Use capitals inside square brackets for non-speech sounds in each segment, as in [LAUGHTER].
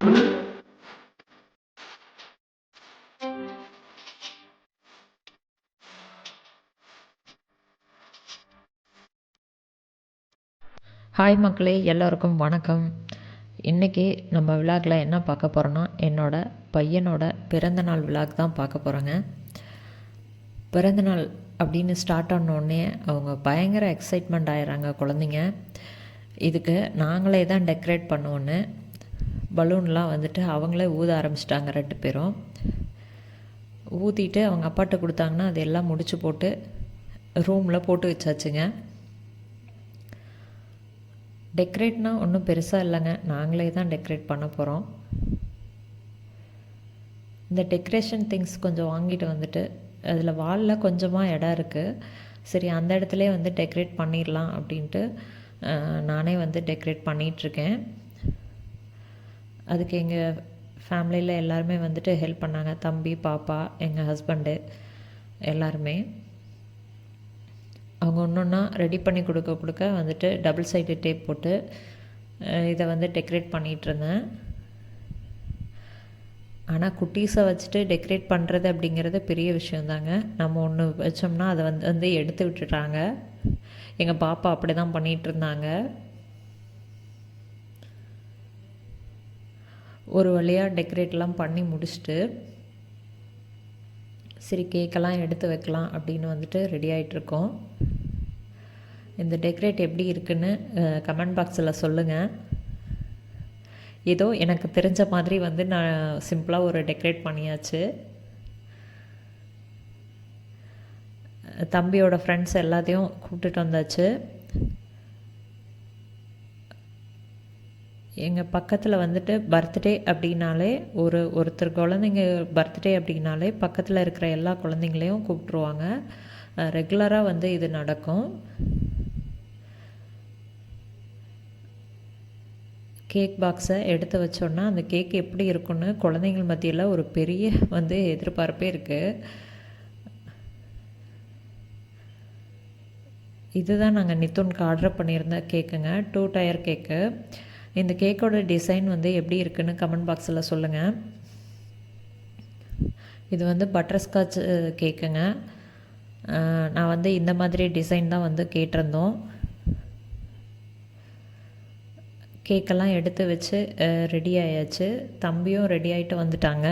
Hi மக்களே எல்லோருக்கும் வணக்கம். இன்றைக்கி நம்ம விழாக்கில் என்ன பார்க்க போகிறோன்னா என்னோடய பையனோட பிறந்தநாள் விழாக் தான் பார்க்க போகிறோங்க பிறந்தநாள் அப்படின்னு ஸ்டார்ட் ஆனோடனே அவங்க பயங்கர எக்ஸைட்மெண்ட் ஆயிடுறாங்க குழந்தைங்க. இதுக்கு நாங்களே தான் டெக்கரேட் பண்ணுவோன்னு பலூன்லாம் வந்துட்டு அவங்களே ஊத ஆரம்பிச்சிட்டாங்க ரெண்டு பேரும். ஊற்றிட்டு அவங்க அப்பாட்ட கொடுத்தாங்கன்னா அது எல்லாம் முடிச்சு போட்டு ரூமில் போட்டு வச்சாச்சுங்க. டெக்கரேட்னால் ஒன்றும் பெருசாக இல்லைங்க. நாங்களே தான் டெக்கரேட் பண்ண போகிறோம் இந்த டெக்கரேஷன் திங்ஸ் கொஞ்சம் வாங்கிட்டு வந்துட்டு அதில் வாலில் கொஞ்சமாக இடம் இருக்குது சரி அந்த இடத்துல வந்து டெக்கரேட் பண்ணிடலாம் அப்படின்ட்டு நானே வந்து டெக்கரேட் பண்ணிகிட்ருக்கேன் அதுக்கு எங்கள் ஃபேமிலியில் எல்லாருமே வந்துட்டு ஹெல்ப் பண்ணாங்க. தம்பி பாப்பா எங்கள் ஹஸ்பண்டு எல்லாருமே. அவங்க ஒன்று ஒன்றா ரெடி பண்ணி கொடுக்க கொடுக்க வந்துட்டு டபுள் சைடு டேப் போட்டு இதை வந்து டெக்கரேட் பண்ணிகிட்ருந்தேன் ஆனால் குட்டீஸை வச்சுட்டு டெக்கரேட் பண்ணுறது அப்படிங்கிறது பெரிய விஷயந்தாங்க நம்ம ஒன்று வச்சோம்னா அதை வந்து வந்து எடுத்து விட்டுட்டாங்க எங்கள் பாப்பா அப்படி தான் பண்ணிகிட்டு இருந்தாங்க. ஒரு வழியாக டெக்கரேட்லாம் பண்ணி முடிச்சுட்டு சரி கேக்கெல்லாம் எடுத்து வைக்கலாம் அப்படின்னு வந்துட்டு ரெடி ஆகிட்ருக்கோம் இந்த டெக்கரேட் எப்படி இருக்குன்னு கமெண்ட் பாக்ஸில் சொல்லுங்கள் ஏதோ எனக்கு தெரிஞ்ச மாதிரி வந்து நான் சிம்பிளாக ஒரு டெக்கரேட் பண்ணியாச்சு. தம்பியோட ஃப்ரெண்ட்ஸ் எல்லாத்தையும் கூப்பிட்டுட்டு வந்தாச்சு. எங்கள் பக்கத்தில் வந்துட்டு பர்த்டே அப்படின்னாலே ஒரு ஒருத்தர் குழந்தைங்க பர்த்டே அப்படின்னாலே பக்கத்தில் இருக்கிற எல்லா குழந்தைங்களையும் கூப்பிட்ருவாங்க ரெகுலராக வந்து இது நடக்கும். கேக் பாக்ஸை எடுத்து வச்சோன்னா அந்த கேக் எப்படி இருக்குன்னு குழந்தைங்கள் மத்தியில் ஒரு பெரிய வந்து எதிர்பார்ப்பே இருக்குது இதுதான் நாங்கள் நித்துனுக்கு ஆர்டர் பண்ணியிருந்த கேக்குங்க டூ டயர் கேக்கு இந்த கேக்கோட டிசைன் வந்து எப்படி இருக்குன்னு கமெண்ட் பாக்ஸில் சொல்லுங்கள் இது வந்து பட்டர்ஸ்காட்ச் கேக்குங்க. நான் வந்து இந்த மாதிரி டிசைன் தான் வந்து கேட்டிருந்தோம். கேக்கெல்லாம் எடுத்து வச்சு ரெடி ஆயாச்சு. தம்பியும் ரெடி ஆகிட்டு வந்துட்டாங்க.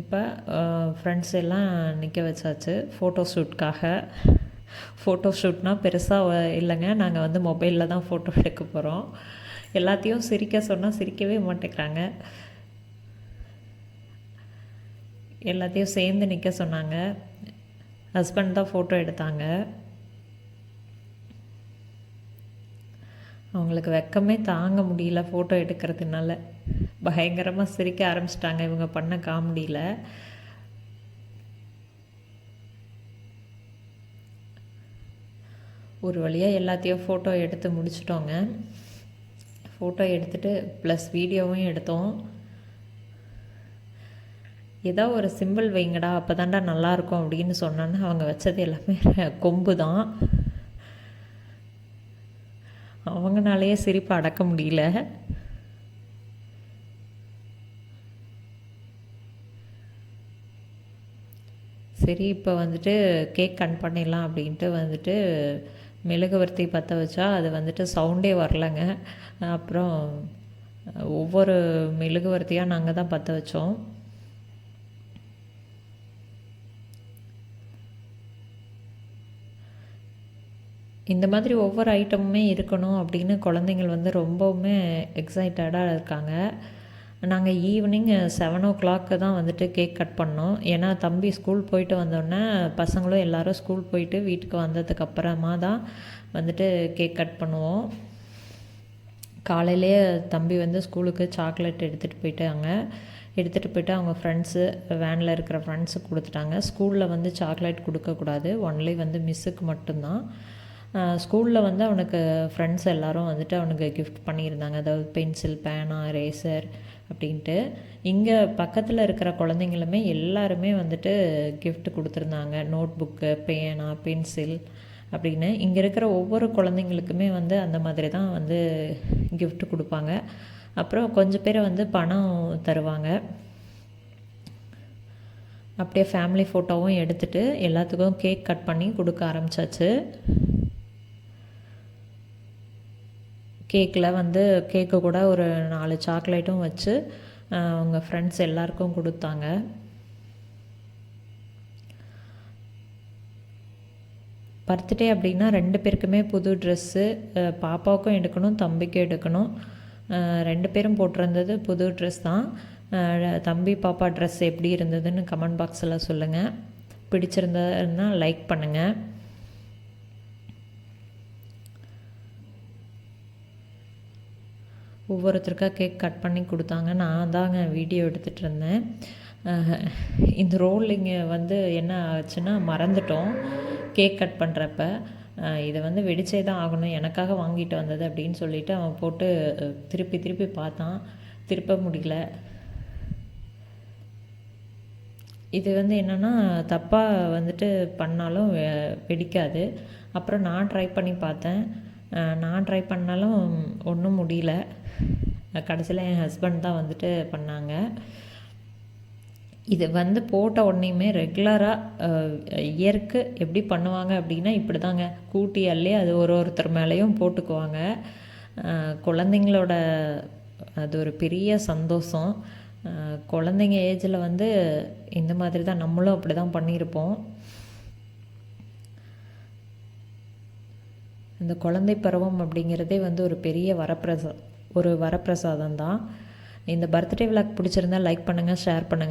இப்போ ஃப்ரெண்ட்ஸ் எல்லாம் நிற்க வச்சாச்சு ஃபோட்டோ ஷூட்காக ஃபோட்டோ ஷூட்னால் பெருசாக இல்லைங்க. நாங்கள் வந்து மொபைலில் தான் ஃபோட்டோ எடுக்க போகிறோம் எல்லாத்தையும் சிரிக்க சொன்னால் சிரிக்கவே மாட்டேங்கிறாங்க. எல்லாத்தையும் சேர்ந்து நிற்க சொன்னாங்க. ஹஸ்பண்ட் தான் ஃபோட்டோ எடுத்தாங்க. அவங்களுக்கு வெக்கமே தாங்க முடியல ஃபோட்டோ எடுக்கிறதுனால. பயங்கரமாக சிரிக்க ஆரம்பிச்சிட்டாங்க. இவங்க பண்ண காமெடியில். ஒரு வழியாக எல்லாத்தையும் ஃபோட்டோ எடுத்து முடிச்சிட்டோங்க. ஃபோட்டோ எடுத்துகிட்டு ப்ளஸ் வீடியோவும் எடுத்தோம். ஏதோ ஒரு சிம்பிள் வைங்கடா அப்போ தாண்டா நல்லாயிருக்கும் அப்படின்னு சொன்னோன்னு அவங்க வச்சது எல்லாமே [LAUGHS] கொம்பு தான் அவங்கனாலேயே சிரிப்பை அடக்க முடியல. சரி இப்போ வந்துட்டு கேக் கட் பண்ணிடலாம் அப்படின்ட்டு வந்துட்டு மெழுகுவர்த்தி பற்ற வச்சா அது வந்துட்டு சவுண்டே வரலைங்க. அப்புறம் ஒவ்வொரு மெழுகுவர்த்தியாக நாங்கள் தான் பற்ற வச்சோம். இந்த மாதிரி ஒவ்வொரு ஐட்டமுமே இருக்கணும் அப்படின்னு குழந்தைங்கள் வந்து ரொம்பவுமே எக்ஸைட்டடாக இருக்காங்க. நாங்கள் ஈவினிங் செவன் ஓ கிளாக்கு தான் வந்துட்டு கேக் கட் பண்ணோம். ஏன்னா தம்பி ஸ்கூல் போயிட்டு வந்தோடனே பசங்களும் எல்லோரும் ஸ்கூல் போயிட்டு வீட்டுக்கு வந்ததுக்கு அப்புறமா தான் வந்துட்டு கேக் கட் பண்ணுவோம். காலையிலேயே தம்பி வந்து ஸ்கூலுக்கு சாக்லேட் எடுத்துகிட்டு போயிட்டாங்க. எடுத்துகிட்டு போயிட்டு அவங்க ஃப்ரெண்ட்ஸு வேனில் இருக்கிற ஃப்ரெண்ட்ஸுக்கு கொடுத்துட்டாங்க. ஸ்கூலில் வந்து சாக்லேட் கொடுக்கக்கூடாது. ஒன்லி வந்து மிஸ்ஸுக்கு மட்டும்தான். ஸ்கூலில் வந்து அவனுக்கு ஃப்ரெண்ட்ஸ் எல்லோரும் வந்துட்டு அவனுக்கு கிஃப்ட் பண்ணியிருந்தாங்க. அதாவது பென்சில் பேனா ரேசர் அப்படின்ட்டு. இங்கே பக்கத்தில் இருக்கிற குழந்தைங்களுமே எல்லாருமே வந்துட்டு கிஃப்ட் கொடுத்துருந்தாங்க. நோட் புக்கு பேனா பென்சில் அப்படின்னு. இங்கே இருக்கிற ஒவ்வொரு குழந்தைங்களுக்குமே வந்து அந்த மாதிரி தான் வந்து கிஃப்ட் கொடுப்பாங்க. அப்புறம் கொஞ்சம் பேர் வந்து பணம் தருவாங்க. அப்படியே ஃபேமிலி ஃபோட்டோவும் எடுத்துகிட்டு எல்லாத்துக்கும் கேக் கட் பண்ணி கொடுக்க ஆரம்பிச்சாச்சு. கேக்கில் வந்து கேக்கு கூட ஒரு நாலு சாக்லேட்டும் வச்சு அவங்க ஃப்ரெண்ட்ஸ் எல்லாருக்கும் கொடுத்தாங்க. பர்த்டே அப்படின்னா ரெண்டு பேருக்குமே புது ட்ரெஸ்ஸு பாப்பாவுக்கும் எடுக்கணும் தம்பிக்கும் எடுக்கணும். ரெண்டு பேரும் போட்டிருந்தது புது ட்ரெஸ் தான். தம்பி பாப்பா ட்ரெஸ் எப்படி இருந்ததுன்னு கமெண்ட் பாக்ஸில் சொல்லுங்கள் பிடிச்சிருந்ததுன்னா லைக் பண்ணுங்கள் ஒவ்வொருத்தருக்காக கேக் கட் பண்ணி கொடுத்தாங்க. நான் தாங்க வீடியோ எடுத்துகிட்டு இருந்தேன். இந்த ரோல் இங்கே வந்து என்ன ஆச்சுன்னா மறந்துட்டோம் கேக் கட் பண்ணுறப்ப இதை வந்து வெடிச்சே தான் ஆகணும். எனக்காக வாங்கிட்டு வந்தது அப்படின்னு சொல்லிட்டு அவன் போட்டு திருப்பி திருப்பி பார்த்தான். திருப்ப முடியல. இது வந்து என்னென்னா தப்பாக வந்துட்டு பண்ணாலும் வெடிக்காது. அப்புறம் நான் ட்ரை பண்ணி பார்த்தேன். நான் ட்ரை பண்ணாலும் ஒன்றும் முடியல. கடைசியில் என் ஹஸ்பண்ட் தான் வந்துட்டு பண்ணாங்க. இது வந்து போட்ட உடனேயுமே ரெகுலராக இயற்கு எப்படி பண்ணுவாங்க அப்படின்னா இப்படி தாங்க கூட்டி அள்ளி அது ஒரு ஒருத்தர் மேலேயும் போட்டுக்குவாங்க. குழந்தைங்களோட அது ஒரு பெரிய சந்தோஷம். குழந்தைங்க ஏஜில் வந்து இந்த மாதிரி தான் நம்மளும் அப்படி தான் பண்ணியிருப்போம். இந்த குழந்தை பருவம் அப்படிங்கிறதே வந்து ஒரு பெரிய வரப்பிரசா ஒரு வரப்பிரசாதம் தான் இந்த பர்த்டே விழாக்கு பிடிச்சிருந்தா லைக் பண்ணுங்கள் ஷேர் பண்ணுங்கள்